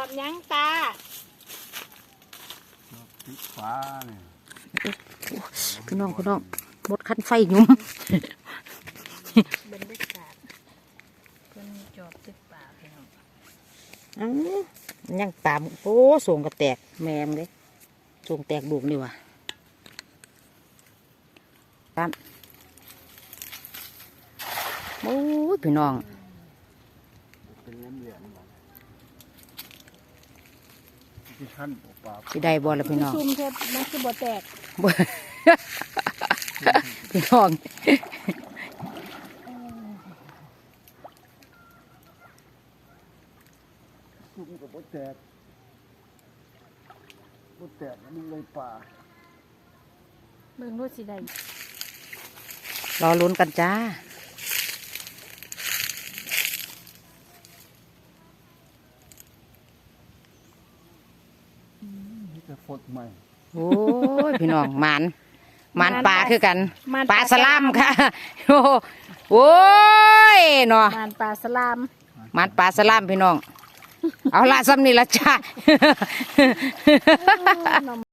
อบหยังตาพริกฟ้าเนี่ยพี่น้องพี่น้องบดคันไฟหยุ่มบรรยากาศเพิ่นจอบตึกป่าพี่น้องเอ้ายังตามโอ้ส่งกระแตกแมมเลยส่งแตกดุมนี่ว่ะตามโอ้ยพี่น้อง เป็นเหลี่ยมเหลี่ยมๆที่ ขั้นปลาสิได้บ่ละพี่น้อง ซุ่มเทปมันคือบ่แตกบ่พี่น้อง ซุ่มกับบดแตกบดแตกมันเลยป่าเบิ่งรู้สิได้รอลุ้นกันจ้า จะฟดใหม่โอ้ยพี่น้องหมันหมันปลาคือกันมันปลาสลามค่ะโอ้โหโอ้ยเนาะมานปลาสลาม หมันปลาสลามพี่น้อง เอาละซ้ำนี่ละจ้า